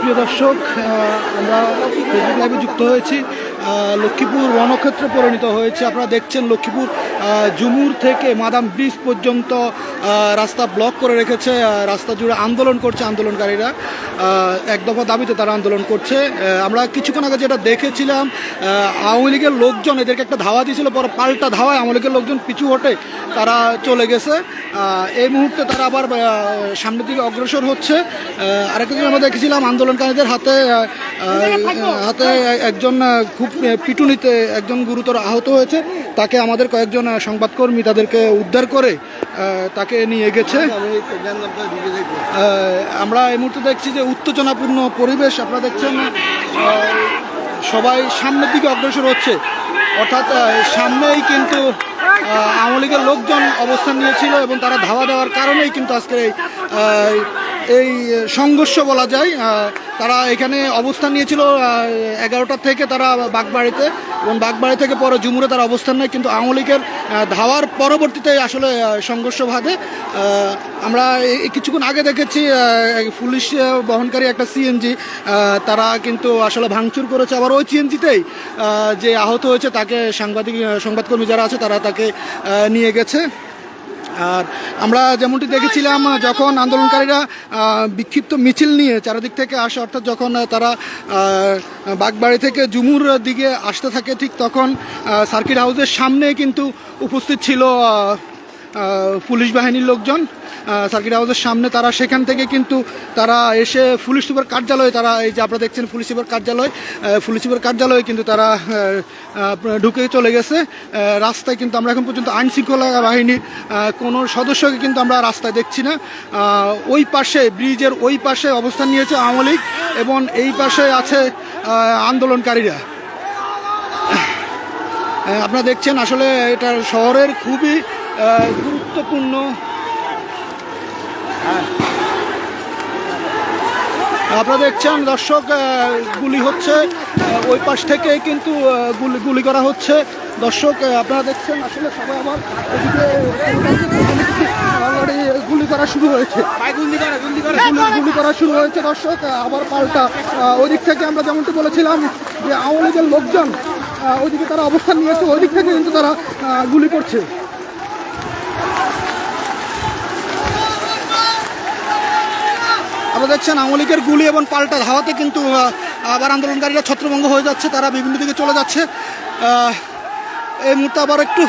প্রিয় দর্শক আমরা ফেসবুক লাইভে যুক্ত হয়েছি। লক্ষ্মীপুর রণক্ষেত্র পরিণত হয়েছে। আপনারা দেখছেন লক্ষ্মীপুর জুমুর থেকে মাদাম ব্রিজ পর্যন্ত রাস্তা ব্লক করে রেখেছে রাস্তা জুড়ে আন্দোলন করছে আন্দোলনকারীরা। এক দফা দাবিতে তারা আন্দোলন করছে। আমরা কিছুক্ষণ আগে যেটা দেখেছিলাম আওয়ামী লীগের লোকজন এদেরকে একটা ধাওয়া দিয়েছিল পরে পাল্টা ধাওয়ায় আওয়ামী লীগের লোকজন পিছু হটে তারা চলে গেছে। এই মুহূর্তে তারা আবার সামনের দিকে অগ্রসর হচ্ছে। জিনিস আমরা দেখেছিলাম আন্দোলনকারীদের হাতে হাতে একজন খুব পিটুনিতে একজন গুরুতর আহত হয়েছে। তাকে আমাদের কয়েকজন সংবাদকর্মী তাদেরকে উদ্ধার করে তাকে নিয়ে গেছে। আমরা এই মুহূর্তে দেখছি যে উত্তেজনাপূর্ণ পরিবেশ আপনারা দেখছেন। সবাই সামনের দিকে অগ্রসর হচ্ছে। অর্থাৎ সামনেই কিন্তু আওয়ামী লীগের লোকজন অবস্থান নিয়েছিল এবং তারা ধাওয়া দেওয়ার কারণেই কিন্তু আজকে এই এই সংঘর্ষ বলা যায় তারা এখানে অবস্থান নিয়েছিল এগারোটা থেকে তারা বাগবাড়িতে এবং বাগবাড়ি থেকে পরে জুমুরে তারা অবস্থান নেয়। কিন্তু আওয়ামী লীগের ধাওয়ার পরবর্তীতে আসলে সংঘর্ষ বাধে। আমরা কিছুক্ষণ আগে দেখেছি পুলিশ বহনকারী একটা সিএনজি তারা কিন্তু আসলে ভাঙচুর করেছে। আবার ওই সিএনজিতেই যে আহত হয়েছে, তাকে সাংবাদিক সংবাদকর্মী যারা আছে, তারা তাকে নিয়ে গেছে। আর আমরা যেমনটি দেখেছিলাম, যখন আন্দোলনকারীরা বিক্ষিপ্ত মিছিল নিয়ে চারিদিক থেকে আসে, অর্থাৎ যখন তারা বাগবাড়ি থেকে জুমুর দিকে আসতে থাকে, ঠিক তখন সার্কিট হাউসের সামনে কিন্তু উপস্থিত ছিল পুলিশ বাহিনীর লোকজন সার্কিট হাউসের সামনে তারা সেখান থেকে কিন্তু তারা এসে পুলিশ সুপার কার্যালয়ে তারা এই যে আপনারা দেখছেন পুলিশ সুপার কার্যালয় পুলিশ সুপার কার্যালয়ে কিন্তু তারা ঢুকে চলে গেছে। রাস্তায় কিন্তু আমরা এখন পর্যন্ত আইন শৃঙ্খলা বাহিনীর কোনো সদস্যকে কিন্তু আমরা রাস্তায় দেখছি না। ওই পাশে, ব্রিজের ওই পাশে অবস্থান নিয়েছে আওয়ামী লীগ এবং এই পাশে আছে আন্দোলনকারীরা। আপনারা দেখছেন আসলে এটা শহরের খুবই গুরুত্বপূর্ণ। আপনারা দেখছেন দর্শক গুলি হচ্ছে ওই পাশ থেকে কিন্তু গুলি গুলি করা হচ্ছে। দর্শক আপনারা দেখছেন আসলে সবাই আবার এদিকে গুলি করা শুরু হয়েছে। গুলি করা শুরু হয়েছে দর্শক আবার পাল্টা। আহ, ওই দিক থেকে আমরা যেমনটি বলেছিলাম যে আওয়ামী লীগের লোকজন ওইদিকে তারা অবস্থান নিয়েছে ওই দিক থেকে কিন্তু তারা গুলি করছে। আপনারা দেখছেন আওয়ামী গুলি এবং পাল্টা ধাওয়াতে কিন্তু আবার আন্দোলনকারীরা ছত্রভঙ্গ হয়ে যাচ্ছে, তারা বিভিন্ন দিকে চলে যাচ্ছে। এই মুহূর্তে আবার একটু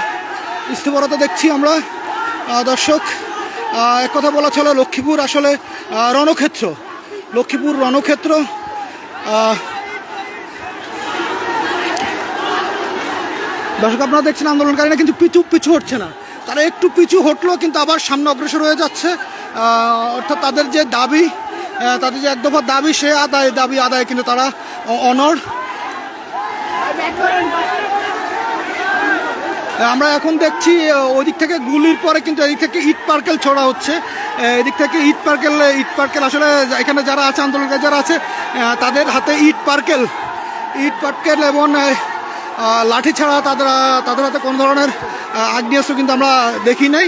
স্থিরতা দেখছি আমরা। দর্শক এক কথা বলা চলে, লক্ষ্মীপুর আসলে রণক্ষেত্র। লক্ষ্মীপুর রণক্ষেত্র দর্শক, আপনারা দেখছেন আন্দোলনকারীরা কিন্তু পিছু পিছু হচ্ছে না। তারা একটু পিছু হটলো, কিন্তু আবার সামনে অগ্রসর হয়ে যাচ্ছে। অর্থাৎ তাদের যে দাবি তাদের যে এক দফা দাবি, সে আদায় দাবি আদায় কিন্তু তারা অনর আমরা এখন দেখছি ওদিক থেকে গুলির পরে কিন্তু এদিক থেকে ইট পার্কেল ছোড়া হচ্ছে। এদিক থেকে ইট পার্কেল ইট পার্কেল আসলে এখানে যারা আছে, আন্দোলনকারী যারা আছে তাদের হাতে ইট পার্কেল। ইট পার্কেল এবং লাঠি ছাড়া তাদের তাদের হাতে কোনো ধরনের আগ্নেয়াস্ত্র কিন্তু আমরা দেখি নাই।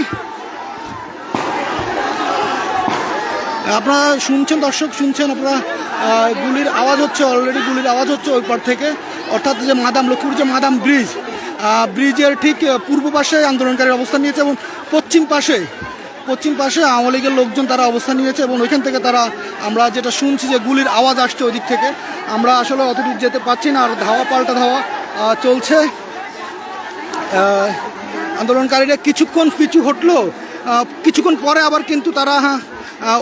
আপনারা শুনছেন দর্শক শুনছেন আপনারা গুলির আওয়াজ হচ্ছে অলরেডি গুলির আওয়াজ হচ্ছে ওই পার থেকে। অর্থাৎ যে মাদাম লক্ষ্মীপুর যে মাদাম ব্রিজ ব্রিজের ঠিক পূর্ব পাশে আন্দোলনকারী অবস্থান নিয়েছে এবং পশ্চিম পাশে পশ্চিম পাশে আওয়ামী লীগের লোকজন তারা অবস্থান নিয়েছে এবং ওইখান থেকে তারা আমরা যেটা শুনছি যে গুলির আওয়াজ আসছে ওই দিক থেকে আমরা আসলে অতদূর যেতে পারছি না আর ধাওয়া পাল্টা ধাওয়া চলছে। আন্দোলনকারীরা কিছুক্ষণ পিছু হটলো কিছুক্ষণ পরে আবার কিন্তু তারা হ্যাঁ,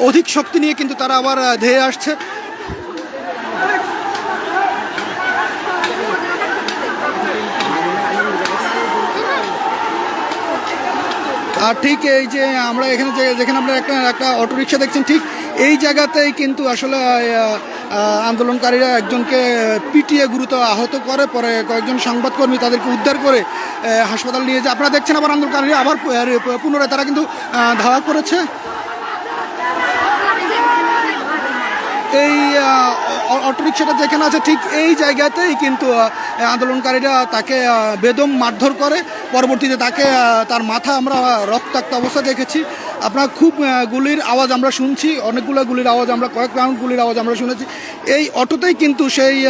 অধিক শক্তি নিয়ে কিন্তু তারা আবার ধেয়ে আসছে। আর ঠিক এই যে আমরা এখানে যে যেখানে আমরা একটা একটা অটোরিকশা দেখছেন, ঠিক এই জায়গাতেই কিন্তু আসলে আন্দোলনকারীরা একজনকে পিটিয়ে গুরুতর আহত করে, পরে কয়েকজন সংবাদকর্মী তাদেরকে উদ্ধার করে হাসপাতাল নিয়ে যায়। আপনারা দেখছেন আবার আন্দোলনকারীরা আবার পুনরায় তারা কিন্তু ধাওয়া করেছে। এই আহ, অ- অটোরিকশাটা যেখানে আছে ঠিক এই জায়গাতেই কিন্তু আন্দোলনকারীরা তাকে বেদম মারধর করে। পরবর্তীতে তাকে তার মাথা আমরা রক্তাক্ত অবস্থা দেখেছি। আপনার খুব গুলির আওয়াজ আমরা শুনছি, অনেকগুলো গুলির আওয়াজ আমরা, কয়েক রাউন্ড গুলির আওয়াজ আমরা শুনেছি। এই অটোতেই কিন্তু সেই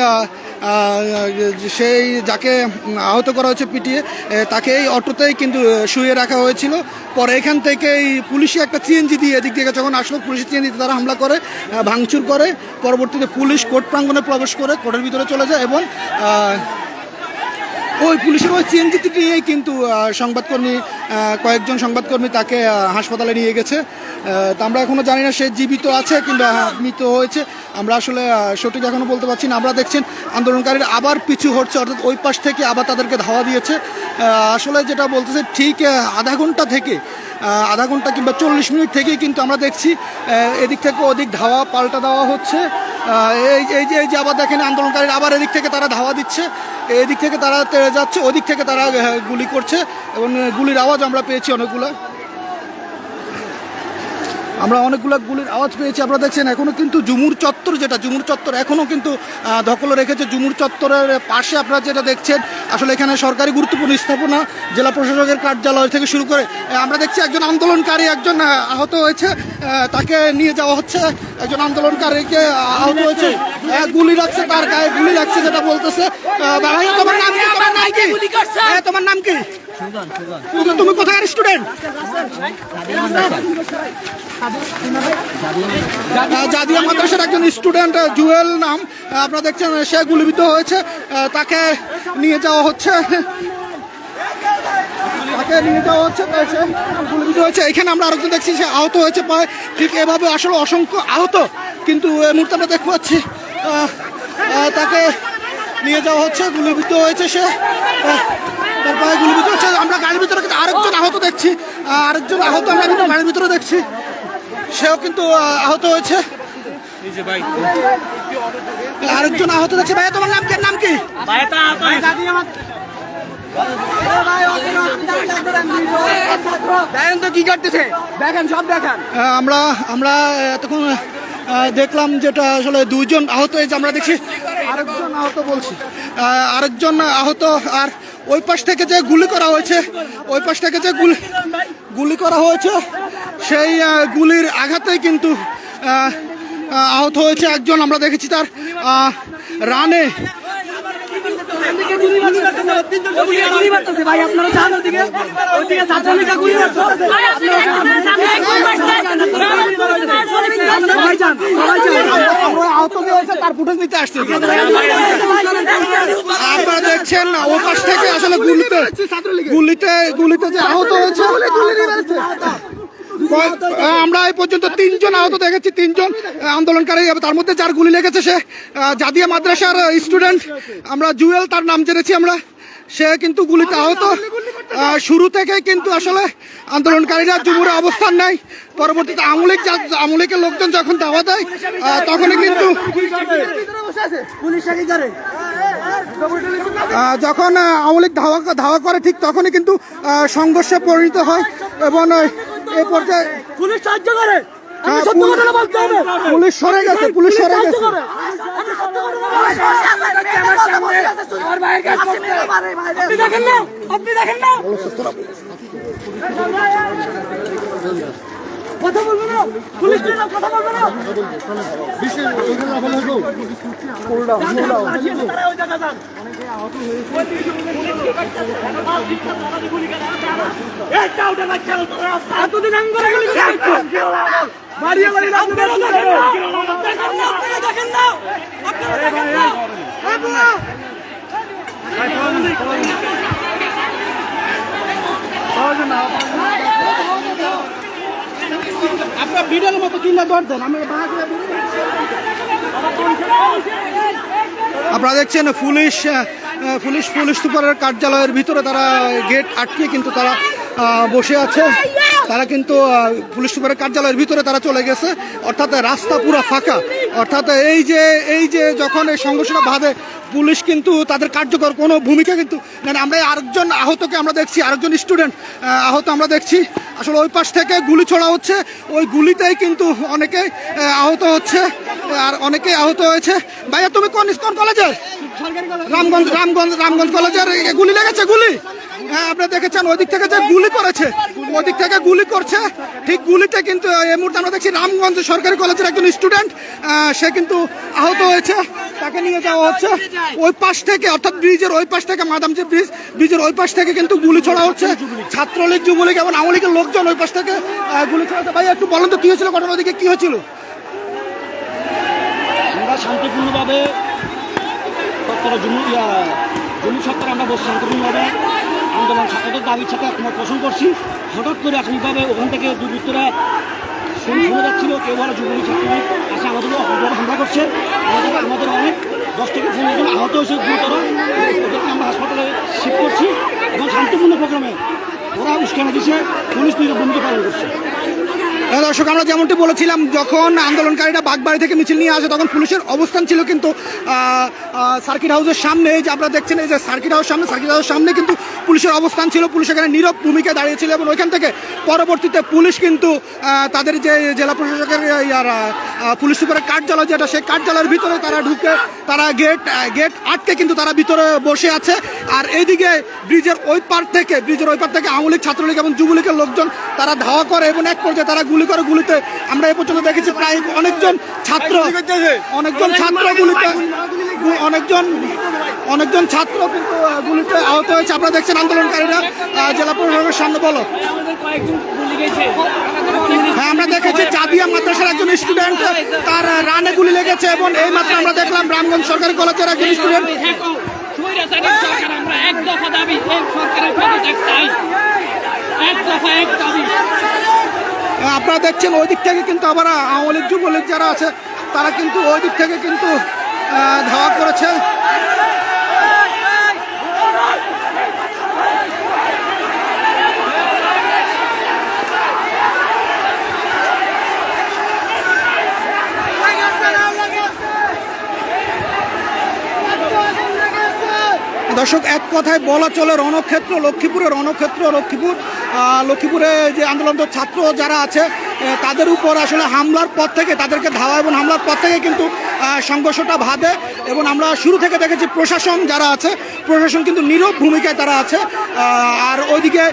সেই যাকে আহত করা হয়েছে পিটিয়ে তাকে এই অটোতেই কিন্তু শুয়ে রাখা হয়েছিল। পরে এখান থেকে এই পুলিশে একটা সিএনজি দিয়ে এদিক থেকে যখন আসলো, পুলিশ সিএনজিতে তারা হামলা করে ভাঙচুর করে। পরবর্তীতে পুলিশ কোর্ট প্রাঙ্গনে প্রবেশ করে কোর্টের ভিতরে চলে যায় এবং ওই পুলিশের ওই সিএনজিতে নিয়েই কিন্তু সংবাদকর্মী কয়েকজন সংবাদকর্মী তাকে হাসপাতালে নিয়ে গেছে। তা আমরা এখনও জানি না সে জীবিত আছে কিংবা আহ, মৃত হয়েছে। আমরা আসলে সঠিক এখনও বলতে পারছি না। আমরা দেখছেন আন্দোলনকারীরা আবার পিছু হচ্ছে অর্থাৎ ওই পাশ থেকে আবার তাদেরকে ধাওয়া দিয়েছে। আসলে যেটা বলতেছে ঠিক আধা ঘণ্টা থেকে আধা ঘণ্টা কিংবা চল্লিশ মিনিট থেকেই কিন্তু আমরা দেখছি এদিক থেকে ওদিক ধাওয়া পাল্টা দেওয়া হচ্ছে। এই এই যে এই যে আবার দেখেন আন্দোলনকারীরা আবার এদিক থেকে তারা ধাওয়া দিচ্ছে। এদিক থেকে তারা যাচ্ছে ওদিক থেকে তারা গুলি করছে এবং গুলির আওয়াজ আমরা পেয়েছি অনেকগুলো। আমরা অনেকগুলো গুলির আওয়াজ পেয়েছি আপনারা দেখছেন এখনও কিন্তু জুমুর চত্বর যেটা জুমুর চত্বর এখনও কিন্তু দখল রেখেছে। জুমুর চত্বরের পাশে আপনারা যেটা দেখছেন আসলে এখানে সরকারি গুরুত্বপূর্ণ স্থাপনা জেলা প্রশাসকের কার্যালয় থেকে শুরু করে আমরা দেখছি একজন আন্দোলনকারী একজন আহত হয়েছে তাকে নিয়ে যাওয়া হচ্ছে। একজন আন্দোলনকারীকে আহত হয়েছে। গুলি লাগছে তার গায়ে গুলি লাগছে যেটা বলতেছে। নাম কি? তোমার নাম কি? তুমি- কোথায়? স্টুডেন্ট জাদিয়া মাদ্রাসার একজন স্টুডেন্ট জুয়েল নাম। আপনারা দেখছেন সে গুলিবিদ্ধ হয়েছে। তাকে নিয়ে যাওয়া হচ্ছে। তাকে নিয়ে যাওয়া হচ্ছে সে হয়েছে। এখানে আমরা আরেকজন দেখছি, সে আহত হয়েছে প্রায়। ঠিক এভাবে আসলে অসংখ্য আহত কিন্তু এই মুহূর্তে আমরা দেখতে পাচ্ছি তাকে নিয়ে যাওয়া হচ্ছে, গুলিবিদ্ধ হয়েছে সে। আহ, তার পায়ে গুলিবিদ্ধ হচ্ছে আমরা গাড়ির ভিতরে কিন্তু আরেকজন আহত দেখছি আরেকজন আহত আমরা কিন্তু গাড়ির ভিতরে দেখছি। সেও কিন্তু আহত হয়েছে। আরেকজন আহত দেখছি। ভাইয়া তোমার নাম কি? নাম কি? আমরা আমরা এতক্ষণ দেখলাম যেটা আসলে দুইজন আহত হয়েছে আমরা দেখছি। আরেকজন আহত বলছি। আরেকজন আহত আর ওই পাশ থেকে যে গুলি করা হয়েছে ওই পাশ থেকে যে গুলি গুলি করা হয়েছে সেই গুলির আঘাতেই কিন্তু আহ, আহ, আহত হয়েছে একজন। আমরা দেখেছি তার রানে। আপনারা দেখছেন ও পাশ থেকে গুলিতে গুলিতে গুলিতে যে আহত হয়েছে। আমরা এই পর্যন্ত তিনজন আহত দেখেছি তিনজন আন্দোলনকারী তার মধ্যে যার গুলি লেগেছে সে জাদিয়া মাদ্রাসার স্টুডেন্ট আমরা জুয়েল তার নাম জেনেছি আমরা। সে কিন্তু গুলিতে আহত। আহ, শুরু থেকে কিন্তু আসলে আন্দোলনকারীরা জুমুরে অবস্থান নেয়। পরবর্তীতে আমলিক আমলিকের লোকজন যখন দাওয়া দেয় তখনই কিন্তু যখন আওয়ামী ধাওয়া ধাওয়া করে ঠিক তখনই কিন্তু সংঘর্ষে পরিণত হয় এবং এই পর্যায়ে পুলিশ সাহায্য করে। পুলিশ- হবে। পুলিশ সরে গেছে পুলিশ সরে গেছে। আপনি দেখেন না আপনি দেখেন না কথা বলব না পুলিশ বলব না দেখেন না আপনারা দেখেন না আপনার ভিডিওর মতো কিনা দর দেন আমি আপনারা দেখছেন পুলিশ পুলিশ পুলিশ সুপারের কার্যালয়ের ভিতরে তারা গেট আটকে কিন্তু তারা বসে আছে। তারা কিন্তু পুলিশ সুপারের কার্যালয়ের ভিতরে তারা চলে গেছে। অর্থাৎ রাস্তা পুরো ফাঁকা। অর্থাৎ এই যে এই যে যখন এই সংঘর্ষটা বাঁধে পুলিশ কিন্তু তাদের কার্যকর কোনো ভূমিকা কিন্তু মানে আমরা আরেকজন আহতকে আমরা দেখছি আরেকজন স্টুডেন্ট আহত আমরা দেখছি। আসলে ওই পাশ থেকে গুলি ছোড়া হচ্ছে। ওই গুলিতেই কিন্তু অনেকে আহত হচ্ছে আর অনেকেই আহত হয়েছে। ভাইয়া তুমি কোন কোন কলেজে? রামগঞ্জ রামগঞ্জ রামগঞ্জ কলেজের গুলি লেগেছে গুলি? হ্যাঁ আপনি দেখেছেন ওই দিক থেকে যে গুলি করেছে, ওদিক থেকে গুলি করছে। ঠিক গুলিতে কিন্তু এই মুহূর্তে আমরা দেখছি রামগঞ্জ সরকারি কলেজের একজন স্টুডেন্ট সে কিন্তু আহত হয়েছে। তাকে নিয়ে যাওয়া হচ্ছে। ওই পাশ থেকে, অর্থাৎ ব্রিজের ওই পাশ থেকে, মাদাম ব্রিজ, ব্রিজের ওই পাশ থেকে কিন্তু গুলি ছোড়া হচ্ছে। ছাত্রলীগ, যুবলীগ এবং আওয়ামী লীগের লোকজন ওই পাশ থেকে গুলি ছোড়াতে ভাই, একটু বলেন তো, কি হয়েছিল ঘটনা ওদিকে কি হয়েছিল? আমরা শান্তিপূর্ণভাবে জমি জমি আমরা বসে শান্তিপূর্ণভাবে। আন্দোলন ছাত্রদের দাবির সাথে একমত পোষণ করছি, হঠাৎ করে আকস্মিকভাবে ওখান থেকে দুর্বৃত্তরা শুনে যাচ্ছিল, কেউ বলে যুবলী ছাত্রলীগ আসে আমাদের উপরে হামলা করছে। আমাদের আমাদের অনেক দশ থেকে পনেরো জন আহত হয়েছে গুরুতর। ওদেরকে আমরা হাসপাতালে শিফট করছি এবং শান্তিপূর্ণ প্রোগ্রামে ওরা উস্কানি দিছে পুলিশ নিজের ভূমিকা পালন করছে। দর্শক, আমরা যেমনটি বলেছিলাম, যখন আন্দোলনকারীরা বাগবাড়ি থেকে মিছিল নিয়ে আসে, তখন পুলিশের অবস্থান ছিল কিন্তু সার্কিট হাউসের সামনে যে আপনারা দেখছেন, এই যে সার্কিট হাউস সামনে, সার্কিট হাউসের সামনে কিন্তু পুলিশের অবস্থান ছিল, পুলিশ এখানে নীরব ভূমিকা দাঁড়িয়েছিল এবং ওইখান থেকে পরবর্তীতে পুলিশ কিন্তু তাদের যে জেলা প্রশাসকের পুলিশ সুপারের কার্যালয় যেটা, সেই কার্যালয়ের ভিতরে তারা ঢুকে, তারা গেট গেট আটকে কিন্তু তারা ভিতরে বসে আছে। আর এইদিকে ব্রিজের ওই পার থেকে, ব্রিজের ওই পার থেকে আওয়ামী লীগ, ছাত্রলীগ এবং যুবলীগের লোকজন তারা ধাওয়া করে এবং এক পর্যায়ে তারা গুলি করে গুলিতে আমরা এ পর্যন্ত দেখেছি প্রায় অনেকজন ছাত্র অনেকজন ছাত্র গুলিতে অনেকজন অনেকজন ছাত্র কিন্তু গুলিতে আহত হয়েছে। আপনারা দেখছেন আন্দোলনকারীরা জেলা প্রশাসনের সামনে বলো। হ্যাঁ আমরা দেখেছি জাদিয়া মাদ্রাসার একজন স্টুডেন্ট তার রানে গুলি লেগেছে এবং এই মাত্র আমরা দেখলাম রামগঞ্জ সরকারি কলেজের একজন স্টুডেন্ট আমরা এক দফা দাবি সরকারের চাই এক দফা এক দাবি। আপনারা দেখছেন ওই দিক থেকে কিন্তু আবার আওয়ামী লীগ যুবলীগ যারা আছে, তারা কিন্তু ওই দিক থেকে কিন্তু ধাওয়া করেছে। দর্শক, এক কথায় বলা চলে রণক্ষেত্র, লক্ষ্মীপুরের রণক্ষেত্র, লক্ষ্মীপুর। লক্ষ্মীপুরে যে আন্দোলনরত ছাত্র যারা আছে তাদের উপর আসলে হামলার পর থেকে তাদেরকে ধাওয়া এবং হামলার পর থেকে কিন্তু সংঘর্ষটা বাধে এবং আমরা শুরু থেকে দেখেছি প্রশাসন যারা আছে প্রশাসন কিন্তু নীরব ভূমিকায় তারা আছে। আর ওইদিকে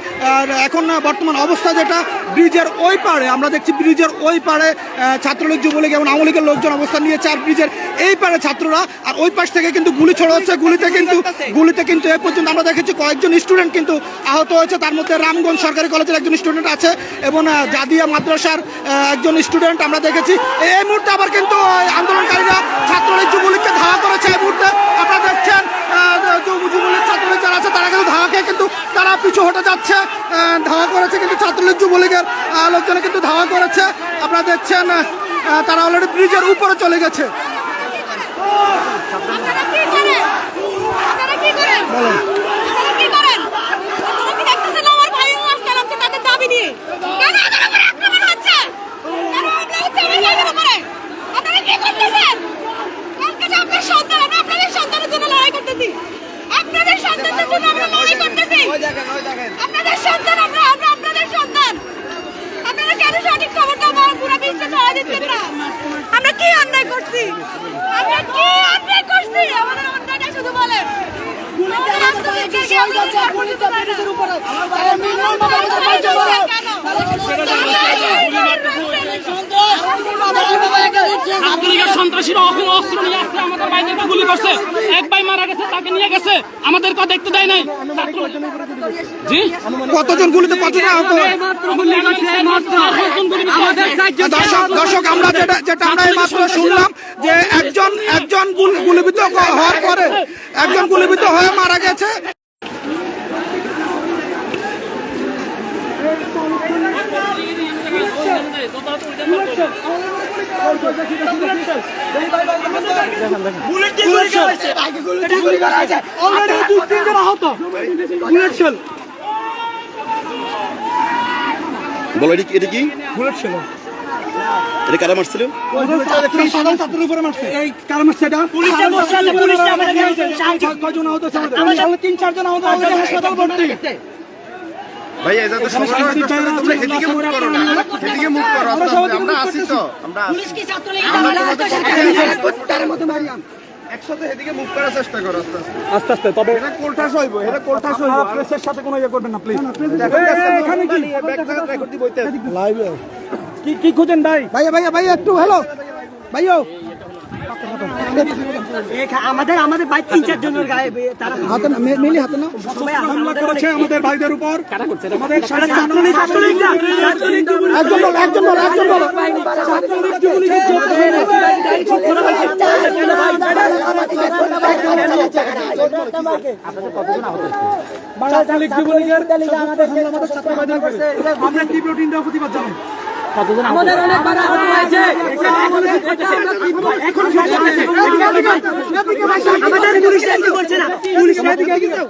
এখন বর্তমান অবস্থা যেটা ব্রিজের ওই পাড়ে আমরা দেখছি ব্রিজের ওই আহ, ছাত্রলীগ যুবলীগ এবং আওয়ামী লীগের লোকজন অবস্থান নিয়েছে। আর ব্রিজের এই পাড়ে ছাত্ররা আর ওই পাশ থেকে কিন্তু গুলি ছড়া হচ্ছে। গুলিতে কিন্তু গুলিতে কিন্তু এ পর্যন্ত আমরা দেখেছি কয়েকজন স্টুডেন্ট কিন্তু আহত হয়েছে। তার মধ্যে রামগঞ্জ সরকারি কলেজের একজন স্টুডেন্ট আছে এবং জাদিয়া মাদ্রাসার একজন স্টুডেন্ট আমরা দেখেছি। এই মুহূর্তে আবার কিন্তু আহ, আন্দোলনকারীরা ছাত্রলীগ যুবলীগকে ধাওয়া করেছে এই মুহূর্তে। আপনারা দেখছেন যুবলীগ ছাত্রলীগ যারা আছে তারা কিন্তু ধাওয়া খেয়ে কিন্তু তারা পিছু হটে যাচ্ছে ধাওয়া করেছে কিন্তু ছাত্রলীগ যুবলীগের লোকজনে কিন্তু ধাওয়া করেছে। আপনারা দেখছেন তারা অলরেডি ব্রিজের উপরে চলে গেছে। কি করতেছেন আপনার সন্তান আমরা আপনাদের সন্তানের জন্য লড়াই করতেছি। আপনাদের সন্তানদের জন্য আমরা লড়াই করতেছি। আপনাদের সন্তান আমরা আমরা আপনাদের সন্তান। আপনারা কেন সঠিক খবরটা আমার পুরো বিশ্বে ছড়া দিচ্ছেন না। আমরা কি অন্যায় করছি? আমরা কি অন্যায় করছি? আমাদের অন্যায়টা শুধু বলেন। আমাদের আমাদের গুলিতে ব্রিজের উপরে তারা নির্মম ভাবে আমাদের ভাই চলে ছাত্রলীগের সন্ত্রাসীরা অস্ত্র অস্ত্র নিয়ে আসছে আমাদের ভাইদেরকে গুলি করছে। এক ভাই মারা গেছে তাকে নিয়ে গেছে। আমাদেরকে দেখতে দেয় নাই। জি? কতজন গুলিতে কতজন আহত? দর্শক দর্শক আমরা যেটা যেটা আমরা এই মাত্র শুনলাম যে একজন একজন গুল- গুলিবিদ্ধ হওয়ার পরে একজন গুলিবিদ্ধ হয়ে মারা গেছে অলরেডি দুই তিনজন আহত বুলেট শেল বলো এটা কি বুলেট শেল এটা কারা মারছিল? সাধারণ ছাত্রের উপরে মারছে এই কারণ সেটা পুলিশে বসে আছে পুলিশে আমাদের কয়জন আহত আছে আমাদের আমাদের তিন চারজন আহত হাসপাতাল ভর্তি ভাই এটা তো সমস্যা তোমরা এদিকে মুভ করো না এদিকে মুভ করো আস্তে আস্তে আমরা আসি তো আমরা আসি তার মধ্যে মারিয়াম একসাথে এদিকে মুভ করার চেষ্টা করো আস্তে আস্তে আস্তে আস্তে তবে এটা কোলটা সইব এটা কোলটা সইব প্রেসের সাথে কোনো ইয়ে করবেন না প্লিজ এখানে কি রেকর্ড কি কি খুঁজেন ভাই ভাইয়া ভাইয়া ভাইয়া একটু হ্যালো ভাইয়া আমাদের আমাদের বাইক তিন চার জনের গায়ে তারা হাতে না মিলি হাতে না হামলা করেছে আমাদের ভাইদের উপর আমাদের ছাত্রলীগ ছাত্রলীগ না ছাত্রলীগ একজন বলো একজন বলো একজন বলো আমরা তীব্র নিন্দা প্রতিবাদ জানাই আমাদের অনেক বাধা হয়েছে। এখন আমাদের পুলিশ কি করছে না। পুলিশ কাজ কাজ আহ,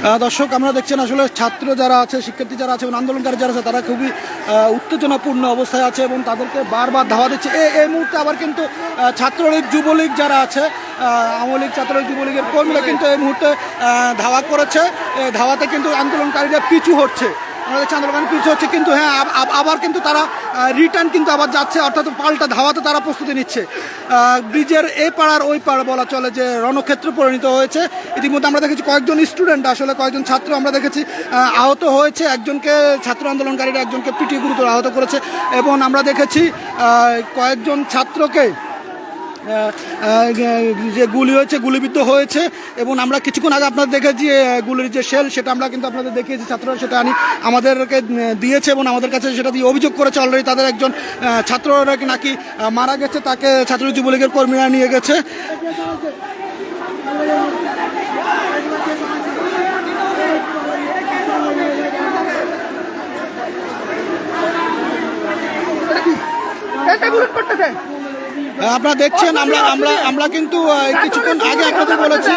দর্শক, আমরা দেখছেন আসলে ছাত্র যারা আছে, শিক্ষার্থী যারা আছে এবং আন্দোলনকারী যারা আছে, তারা খুবই উত্তেজনাপূর্ণ অবস্থায় আছে এবং তাদেরকে বারবার ধাওয়া দিচ্ছে। এই এই মুহূর্তে আবার কিন্তু ছাত্রলীগ, যুবলীগ যারা আছে আওয়ামী লীগ, ছাত্রলীগ, যুবলীগের কর্মীরা কিন্তু এই মুহূর্তে ধাওয়া করেছে। ধাওয়াতে কিন্তু আন্দোলনকারীরা পিছু হচ্ছে। আমরা দেখছি আন্দোলন পিছু হচ্ছে, কিন্তু হ্যাঁ আব- আব- আবার কিন্তু তারা রিটার্ন কিন্তু আবার যাচ্ছে, অর্থাৎ পাল্টা ধাওয়াতে তারা প্রস্তুতি নিচ্ছে। ব্রিজের এ পাড়ার ওই পাড় বলা চলে যে রণক্ষেত্র পরিণত হয়েছে। ইতিমধ্যে আমরা দেখেছি কয়েকজন স্টুডেন্ট আসলে, কয়েকজন ছাত্র আমরা দেখেছি আহত হয়েছে। একজনকে ছাত্র আন্দোলনকারীরা একজনকে পিটিয়ে গুরুতর আহত করেছে। এবং আমরা দেখেছি কয়েকজন ছাত্রকে যে গুলি হয়েছে গুলিবিদ্ধ হয়েছে এবং আমরা কিছুক্ষণ আগে আপনাদের দেখেছি গুলির যে শেল সেটা আমরা কিন্তু আপনাদের দেখিয়েছি ছাত্ররা সেটা আনি আমাদেরকে দিয়েছে এবং আমাদের কাছে সেটা দিয়ে অভিযোগ করেছে অলরেডি তাদের একজন ছাত্ররা নাকি মারা গেছে তাকে ছাত্র যুবলীগের কর্মীরা নিয়ে গেছে। আহ, আপনারা দেখছেন আমরা আমরা আমরা কিন্তু কিছুক্ষণ আগে আপনাদের বলেছি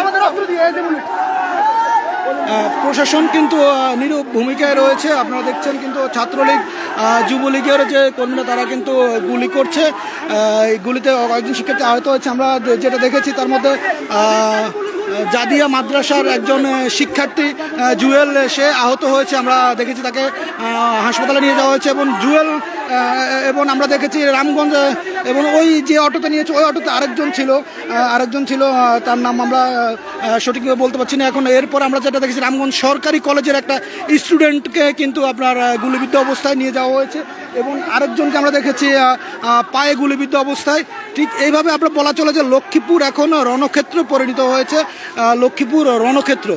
প্রশাসন কিন্তু নিরূপ ভূমিকায় রয়েছে। আপনারা দেখছেন কিন্তু ছাত্রলীগ যুবলীগের যে কর্মীরা তারা কিন্তু গুলি করছে। এই গুলিতে কয়েকজন শিক্ষার্থী আহত হয়েছে। আমরা যেটা দেখেছি তার মধ্যে জাদিয়া মাদ্রাসার একজন শিক্ষার্থী জুয়েল সে আহত হয়েছে। আমরা দেখেছি তাকে হাসপাতালে নিয়ে যাওয়া হয়েছে এবং জুয়েল এবং আমরা দেখেছি রামগঞ্জ, এবং ওই যে অটোতে নিয়েছে ওই অটোতে আরেকজন ছিল আরেকজন ছিল তার নাম আমরা সঠিকভাবে বলতে পারছি না এখন। এরপর আমরা যেটা দেখেছি, রামগঞ্জ সরকারি কলেজের একটা স্টুডেন্টকে কিন্তু আপনার গুলিবিদ্ধ অবস্থায় নিয়ে যাওয়া হয়েছে। এবং আরেকজনকে আমরা দেখেছি পায়ে গুলিবিদ্ধ অবস্থায়। ঠিক এইভাবে আমরা বলা চলে যে লক্ষ্মীপুর এখন রণক্ষেত্র পরিণত হয়েছে। লক্ষ্মীপুর রণক্ষেত্র।